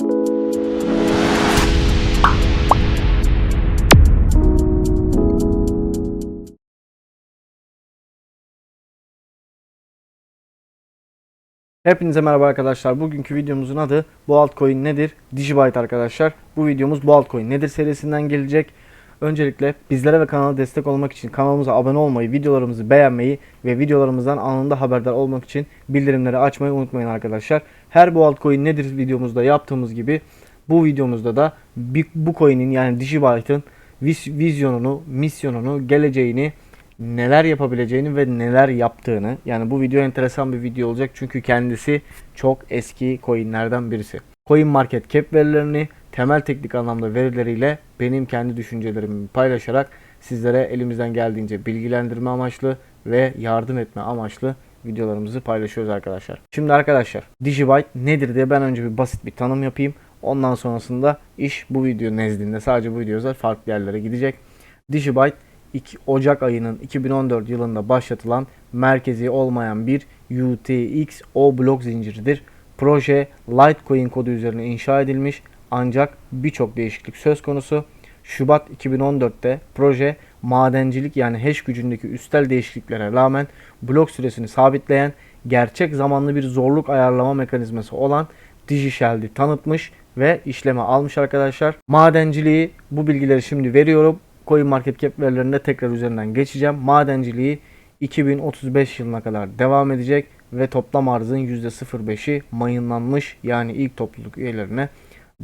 Hepinize merhaba arkadaşlar. Bugünkü videomuzun adı bu altcoin nedir? Digibyte arkadaşlar. Bu videomuz bu altcoin nedir serisinden gelecek. Öncelikle bizlere ve kanala destek olmak için kanalımıza abone olmayı, videolarımızı beğenmeyi ve videolarımızdan anında haberdar olmak için bildirimleri açmayı unutmayın arkadaşlar. Her bu altcoin nedir videomuzda yaptığımız gibi bu videomuzda da bu coin'in yani Digibyte'ın vizyonunu, misyonunu, geleceğini neler yapabileceğini ve neler yaptığını yani bu video enteresan bir video olacak çünkü kendisi çok eski coinlerden birisi. Coin Market Cap verilerini temel teknik anlamda verileriyle benim kendi düşüncelerimi paylaşarak sizlere elimizden geldiğince bilgilendirme amaçlı ve yardım etme amaçlı videolarımızı paylaşıyoruz arkadaşlar. Şimdi arkadaşlar Digibyte nedir diye ben önce bir basit bir tanım yapayım. Ondan sonrasında iş bu video nezdinde sadece bu video özel farklı yerlere gidecek. Digibyte 2 Ocak ayının 2014 yılında başlatılan merkezi olmayan bir UTXO blok zinciridir. Proje Litecoin kodu üzerine inşa edilmiş ancak birçok değişiklik söz konusu. Şubat 2014'te proje madencilik yani hash gücündeki üstel değişikliklere rağmen blok süresini sabitleyen gerçek zamanlı bir zorluk ayarlama mekanizması olan DigiShell'i tanıtmış ve işleme almış arkadaşlar. Madenciliği bu bilgileri şimdi veriyorum. Coin Market Cap verilerinde tekrar üzerinden geçeceğim. Madenciliği 2035 yılına kadar devam edecek ve toplam arzın %05'i mayınlanmış yani ilk topluluk üyelerine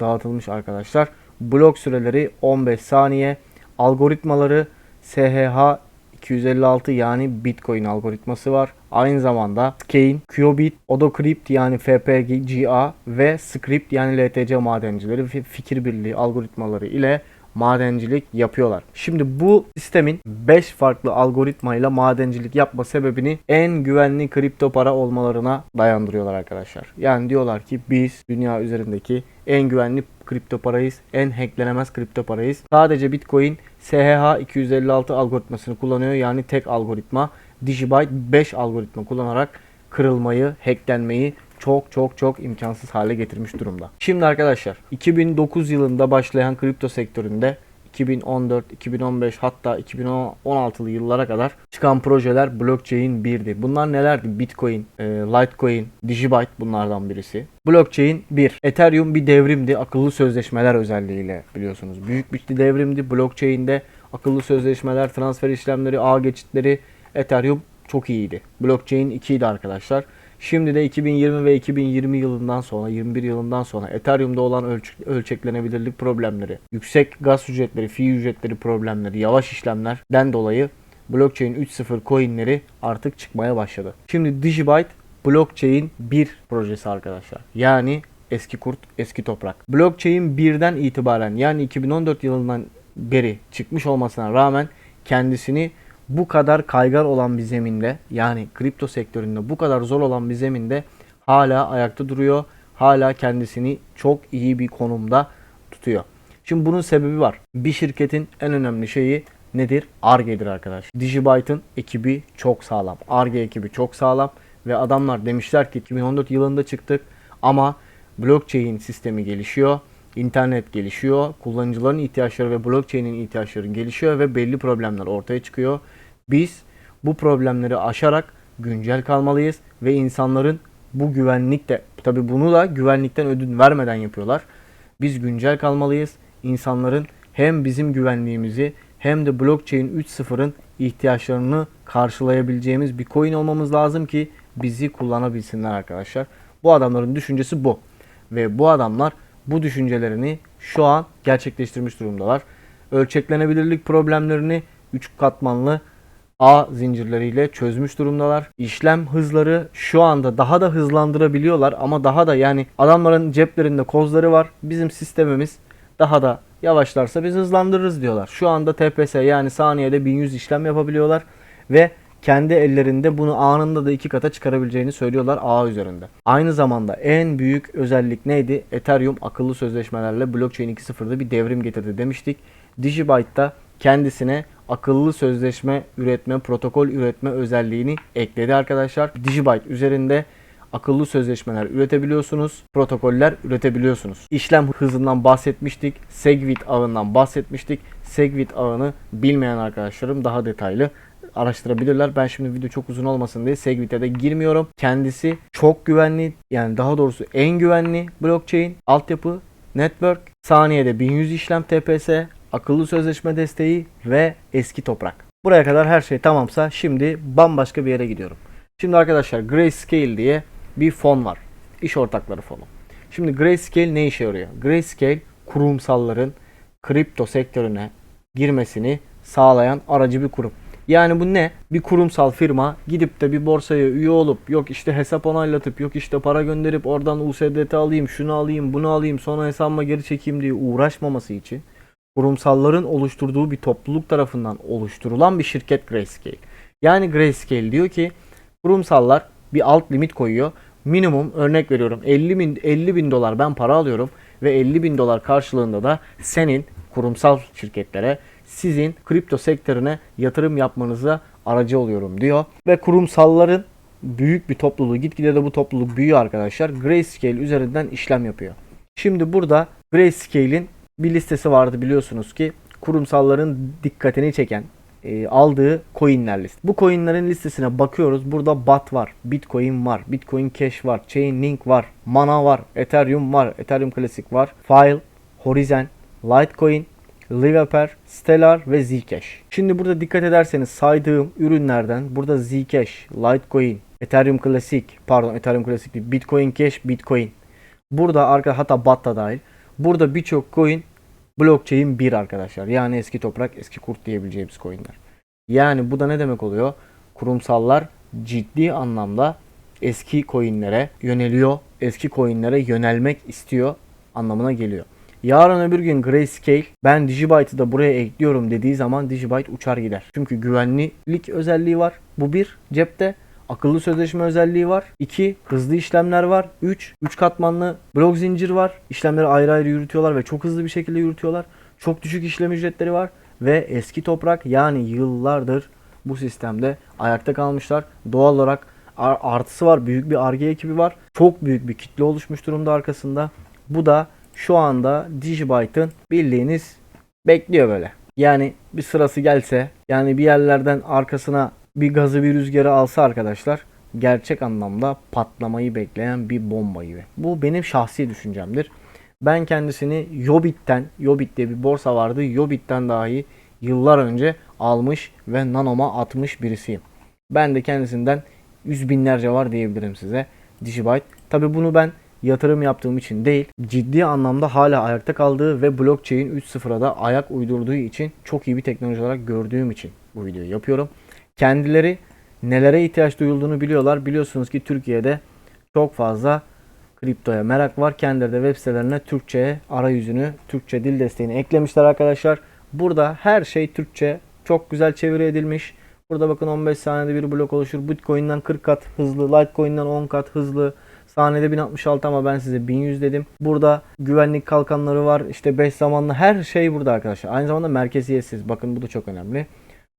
dağıtılmış arkadaşlar. Blok süreleri 15 saniye. Algoritmaları SHH 256 yani Bitcoin algoritması var. Aynı zamanda Skein, Qubit, Odocrypt yani FPGA ve Script yani LTC madencileri fikir birliği algoritmaları ile madencilik yapıyorlar. Şimdi bu sistemin 5 farklı algoritmayla madencilik yapma sebebini en güvenli kripto para olmalarına dayandırıyorlar arkadaşlar. Yani diyorlar ki biz dünya üzerindeki en güvenli kripto parayız, en hacklenemez kripto parayız. Sadece Bitcoin SHH 256 algoritmasını kullanıyor. Yani tek algoritma. Digibyte 5 algoritma kullanarak kırılmayı, hacklenmeyi çok çok çok imkansız hale getirmiş durumda. Şimdi arkadaşlar 2009 yılında başlayan kripto sektöründe 2014, 2015 hatta 2016'lı yıllara kadar çıkan projeler blockchain 1'di. Bunlar nelerdi? Bitcoin, e, Litecoin, Digibyte bunlardan birisi. Blockchain 1. Ethereum bir devrimdi akıllı sözleşmeler özelliğiyle biliyorsunuz. Büyük bir devrimdi. Blockchain'de akıllı sözleşmeler, transfer işlemleri, ağ geçitleri Ethereum çok iyiydi. Blockchain 2 idi arkadaşlar. Şimdi de 2020 ve 2020 yılından sonra 21 yılından sonra Ethereum'da olan ölç- ölçeklenebilirlik problemleri, yüksek gaz ücretleri, fi ücretleri problemleri, yavaş işlemlerden dolayı Blockchain 3.0 coinleri artık çıkmaya başladı. Şimdi Digibyte Blockchain 1 projesi arkadaşlar. Yani eski kurt, eski toprak. Blockchain 1'den itibaren yani 2014 yılından beri çıkmış olmasına rağmen kendisini bu kadar kaygan olan bir zeminde yani kripto sektöründe bu kadar zor olan bir zeminde hala ayakta duruyor. Hala kendisini çok iyi bir konumda tutuyor. Şimdi bunun sebebi var. Bir şirketin en önemli şeyi nedir? Arge'dir arkadaş. Digibyte'ın ekibi çok sağlam. Arge ekibi çok sağlam ve adamlar demişler ki 2014 yılında çıktık ama blockchain sistemi gelişiyor. İnternet gelişiyor. Kullanıcıların ihtiyaçları ve blockchain'in ihtiyaçları gelişiyor ve belli problemler ortaya çıkıyor. Biz bu problemleri aşarak güncel kalmalıyız ve insanların bu güvenlik de tabi bunu da güvenlikten ödün vermeden yapıyorlar. Biz güncel kalmalıyız. İnsanların hem bizim güvenliğimizi hem de blockchain 3.0'ın ihtiyaçlarını karşılayabileceğimiz bir coin olmamız lazım ki bizi kullanabilsinler arkadaşlar. Bu adamların düşüncesi bu. Ve bu adamlar bu düşüncelerini şu an gerçekleştirmiş durumdalar. Ölçeklenebilirlik problemlerini 3 katmanlı ağ zincirleriyle çözmüş durumdalar. İşlem hızları şu anda daha da hızlandırabiliyorlar ama daha da yani adamların ceplerinde kozları var. Bizim sistemimiz daha da yavaşlarsa biz hızlandırırız diyorlar. Şu anda TPS yani saniyede 1100 işlem yapabiliyorlar ve kendi ellerinde bunu anında da iki kata çıkarabileceğini söylüyorlar ağ üzerinde. Aynı zamanda en büyük özellik neydi? Ethereum akıllı sözleşmelerle blockchain 2.0'da bir devrim getirdi demiştik. Digibyte'da kendisine akıllı sözleşme üretme, protokol üretme özelliğini ekledi arkadaşlar. Digibyte üzerinde akıllı sözleşmeler üretebiliyorsunuz, protokoller üretebiliyorsunuz. İşlem hızından bahsetmiştik, Segwit ağından bahsetmiştik. Segwit ağını bilmeyen arkadaşlarım daha detaylı araştırabilirler. Ben şimdi video çok uzun olmasın diye Segwit'e de girmiyorum. Kendisi çok güvenli yani daha doğrusu en güvenli blockchain altyapı network. Saniyede 1100 işlem TPS, akıllı sözleşme desteği ve eski toprak. Buraya kadar her şey tamamsa şimdi bambaşka bir yere gidiyorum. Şimdi arkadaşlar Grayscale diye bir fon var. İş ortakları fonu. Şimdi Grayscale ne işe yarıyor? Grayscale kurumsalların kripto sektörüne girmesini sağlayan aracı bir kurum. Yani bu ne? Bir kurumsal firma gidip de bir borsaya üye olup yok işte hesap onaylatıp yok işte para gönderip oradan USDT alayım, şunu alayım, bunu alayım, sonra hesabıma geri çekeyim diye uğraşmaması için kurumsalların oluşturduğu bir topluluk tarafından oluşturulan bir şirket Grayscale. Yani Grayscale diyor ki kurumsallar bir alt limit koyuyor. Minimum örnek veriyorum 50 bin, 50 bin dolar ben para alıyorum ve 50 bin dolar karşılığında da senin kurumsal şirketlere sizin kripto sektörüne yatırım yapmanıza aracı oluyorum diyor. Ve kurumsalların büyük bir topluluğu gitgide de bu topluluk büyüyor arkadaşlar. Grayscale üzerinden işlem yapıyor. Şimdi burada Grayscale'in bir listesi vardı biliyorsunuz ki kurumsalların dikkatini çeken e, aldığı coinler list. Bu coinlerin listesine bakıyoruz. Burada BAT var, Bitcoin var, Bitcoin Cash var, Chainlink var, Mana var, Ethereum var, Ethereum Classic var, File, Horizon, Litecoin, Liveper, Stellar ve Zcash. Şimdi burada dikkat ederseniz saydığım ürünlerden burada Zcash, Litecoin, Ethereum Classic, pardon Ethereum Classic değil, Bitcoin Cash, Bitcoin. Burada arka hatta BAT da dahil. Burada birçok coin blockchain 1 arkadaşlar. Yani eski toprak, eski kurt diyebileceğimiz coinler. Yani bu da ne demek oluyor? Kurumsallar ciddi anlamda eski coinlere yöneliyor. Eski coinlere yönelmek istiyor anlamına geliyor. Yarın öbür gün Grayscale ben Digibyte'ı da buraya ekliyorum dediği zaman Digibyte uçar gider. Çünkü güvenlik özelliği var. Bu bir cepte. Akıllı sözleşme özelliği var. 2. Hızlı işlemler var. 3. 3 katmanlı blok zincir var. İşlemleri ayrı ayrı yürütüyorlar ve çok hızlı bir şekilde yürütüyorlar. Çok düşük işlem ücretleri var. Ve eski toprak yani yıllardır bu sistemde ayakta kalmışlar. Doğal olarak ar- artısı var. Büyük bir ARGE ekibi var. Çok büyük bir kitle oluşmuş durumda arkasında. Bu da şu anda Digibyte'ın bildiğiniz bekliyor böyle. Yani bir sırası gelse yani bir yerlerden arkasına bir gazı bir rüzgarı alsa arkadaşlar gerçek anlamda patlamayı bekleyen bir bomba gibi. Bu benim şahsi düşüncemdir. Ben kendisini Yobit'ten, Yobit diye bir borsa vardı. Yobit'ten dahi yıllar önce almış ve nanoma atmış birisiyim. Ben de kendisinden yüz binlerce var diyebilirim size. Digibyte. Tabi bunu ben yatırım yaptığım için değil, ciddi anlamda hala ayakta kaldığı ve blockchain 3.0'a da ayak uydurduğu için çok iyi bir teknoloji olarak gördüğüm için bu videoyu yapıyorum. Kendileri nelere ihtiyaç duyulduğunu biliyorlar. Biliyorsunuz ki Türkiye'de çok fazla kriptoya merak var. Kendileri de web sitelerine Türkçe arayüzünü, Türkçe dil desteğini eklemişler arkadaşlar. Burada her şey Türkçe. Çok güzel çeviri edilmiş. Burada bakın 15 saniyede bir blok oluşur. Bitcoin'den 40 kat hızlı, Litecoin'den 10 kat hızlı. Saniyede 1066 ama ben size 1100 dedim. Burada güvenlik kalkanları var. İşte 5 zamanlı her şey burada arkadaşlar. Aynı zamanda merkeziyetsiz. Bakın bu da çok önemli.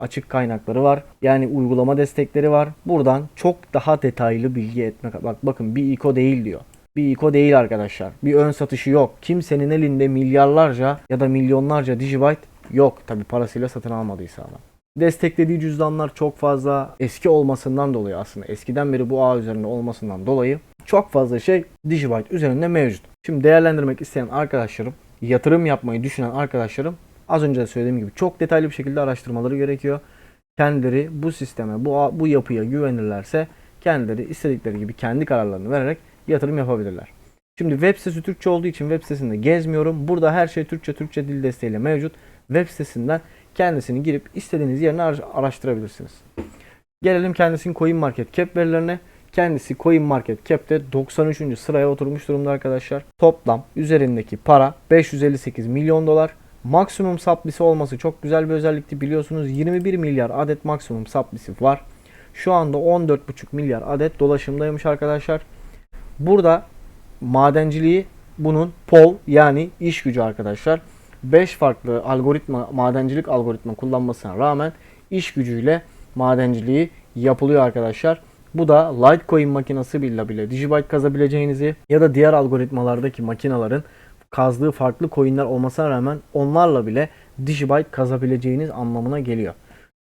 Açık kaynakları var. Yani uygulama destekleri var. Buradan çok daha detaylı bilgi etmek. Bak bakın bir ICO değil diyor. Bir ICO değil arkadaşlar. Bir ön satışı yok. Kimsenin elinde milyarlarca ya da milyonlarca Digibyte yok. Tabi parasıyla satın almadıysa ama. Desteklediği cüzdanlar çok fazla eski olmasından dolayı aslında eskiden beri bu ağ üzerinde olmasından dolayı çok fazla şey Digibyte üzerinde mevcut. Şimdi değerlendirmek isteyen arkadaşlarım, yatırım yapmayı düşünen arkadaşlarım az önce de söylediğim gibi çok detaylı bir şekilde araştırmaları gerekiyor. Kendileri bu sisteme, bu bu yapıya güvenirlerse kendileri istedikleri gibi kendi kararlarını vererek yatırım yapabilirler. Şimdi web sitesi Türkçe olduğu için web sitesinde gezmiyorum. Burada her şey Türkçe, Türkçe dil desteğiyle mevcut. Web sitesinden kendisini girip istediğiniz yerine araştırabilirsiniz. Gelelim kendisinin Coin Market Cap verilerine. Kendisi Coin Market Cap'te 93. sıraya oturmuş durumda arkadaşlar. Toplam üzerindeki para 558 milyon dolar. Maksimum saplisi olması çok güzel bir özellikti biliyorsunuz. 21 milyar adet maksimum saplisi var. Şu anda 14,5 milyar adet dolaşımdaymış arkadaşlar. Burada madenciliği bunun pol yani iş gücü arkadaşlar. 5 farklı algoritma madencilik algoritma kullanmasına rağmen iş gücüyle madenciliği yapılıyor arkadaşlar. Bu da Litecoin makinesi bile bile Digibyte kazabileceğinizi ya da diğer algoritmalardaki makinaların kazdığı farklı coinler olmasına rağmen onlarla bile Digibyte kazabileceğiniz anlamına geliyor.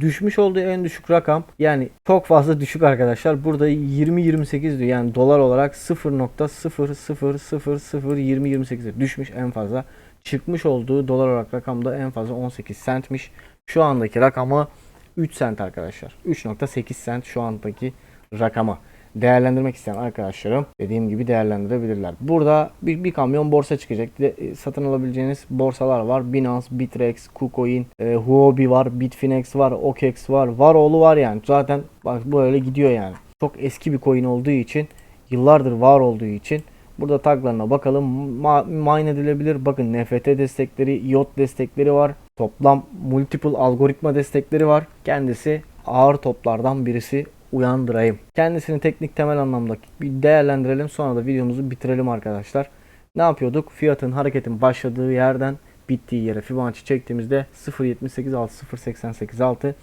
Düşmüş olduğu en düşük rakam yani çok fazla düşük arkadaşlar. Burada 20-28 diyor yani dolar olarak 0.0000020-28 düşmüş en fazla. Çıkmış olduğu dolar olarak rakamda en fazla 18 centmiş. Şu andaki rakamı 3 cent arkadaşlar. 3.8 cent şu andaki rakama. Değerlendirmek isteyen arkadaşlarım dediğim gibi değerlendirebilirler. Burada bir, bir kamyon borsa çıkacak. E, satın alabileceğiniz borsalar var. Binance, Bitrex, KuCoin, e, Huobi var, Bitfinex var, OKEx var. Varoğlu var yani. Zaten bak böyle gidiyor yani. Çok eski bir coin olduğu için yıllardır var olduğu için Burada taglarına bakalım. Ma- mine edilebilir. Bakın NFT destekleri, IOT destekleri var. Toplam multiple algoritma destekleri var. Kendisi ağır toplardan birisi uyandırayım. Kendisini teknik temel anlamda bir değerlendirelim. Sonra da videomuzu bitirelim arkadaşlar. Ne yapıyorduk? Fiyatın hareketin başladığı yerden bittiği yere Fibonacci çektiğimizde 0.786 0.886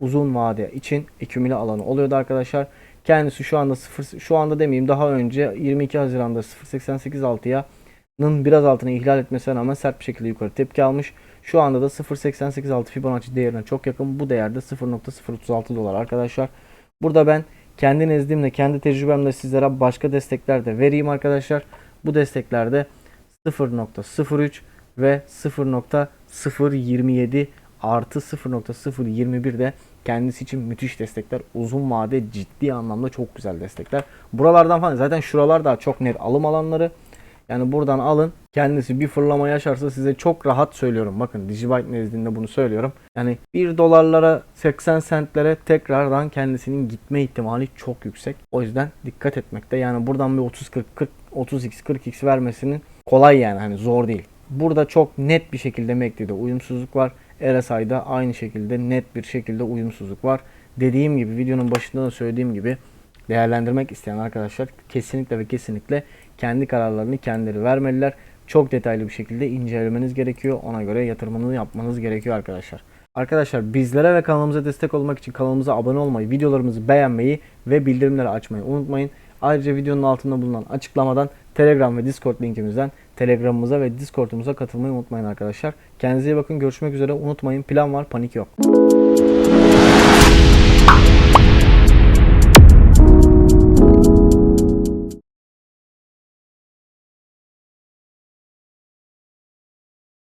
uzun vade için ekümüle alanı oluyordu arkadaşlar. Kendisi şu anda 0 şu anda demeyeyim daha önce 22 Haziran'da 0.886'ya nın biraz altına ihlal etmesine rağmen sert bir şekilde yukarı tepki almış. Şu anda da 0.886 Fibonacci değerine çok yakın. Bu değerde 0.036 dolar arkadaşlar. Burada ben kendi nezdimle, kendi tecrübemle sizlere başka destekler de vereyim arkadaşlar. Bu desteklerde 0.03 ve 0.027 artı 0.021 de kendisi için müthiş destekler. Uzun vade ciddi anlamda çok güzel destekler. Buralardan falan zaten şuralar daha çok net alım alanları. Yani buradan alın. Kendisi bir fırlama yaşarsa size çok rahat söylüyorum. Bakın Digibyte nezdinde bunu söylüyorum. Yani 1 dolarlara 80 centlere tekrardan kendisinin gitme ihtimali çok yüksek. O yüzden dikkat etmekte. Yani buradan bir 30 40 40 30x 40x vermesinin kolay yani hani zor değil. Burada çok net bir şekilde MACD'de uyumsuzluk var. RSI'da aynı şekilde net bir şekilde uyumsuzluk var. Dediğim gibi videonun başında da söylediğim gibi değerlendirmek isteyen arkadaşlar kesinlikle ve kesinlikle kendi kararlarını kendileri vermeliler. Çok detaylı bir şekilde incelemeniz gerekiyor. Ona göre yatırımını yapmanız gerekiyor arkadaşlar. Arkadaşlar bizlere ve kanalımıza destek olmak için kanalımıza abone olmayı, videolarımızı beğenmeyi ve bildirimleri açmayı unutmayın. Ayrıca videonun altında bulunan açıklamadan Telegram ve Discord linkimizden Telegram'ımıza ve Discord'umuza katılmayı unutmayın arkadaşlar. Kendinize iyi bakın. Görüşmek üzere. Unutmayın plan var, panik yok.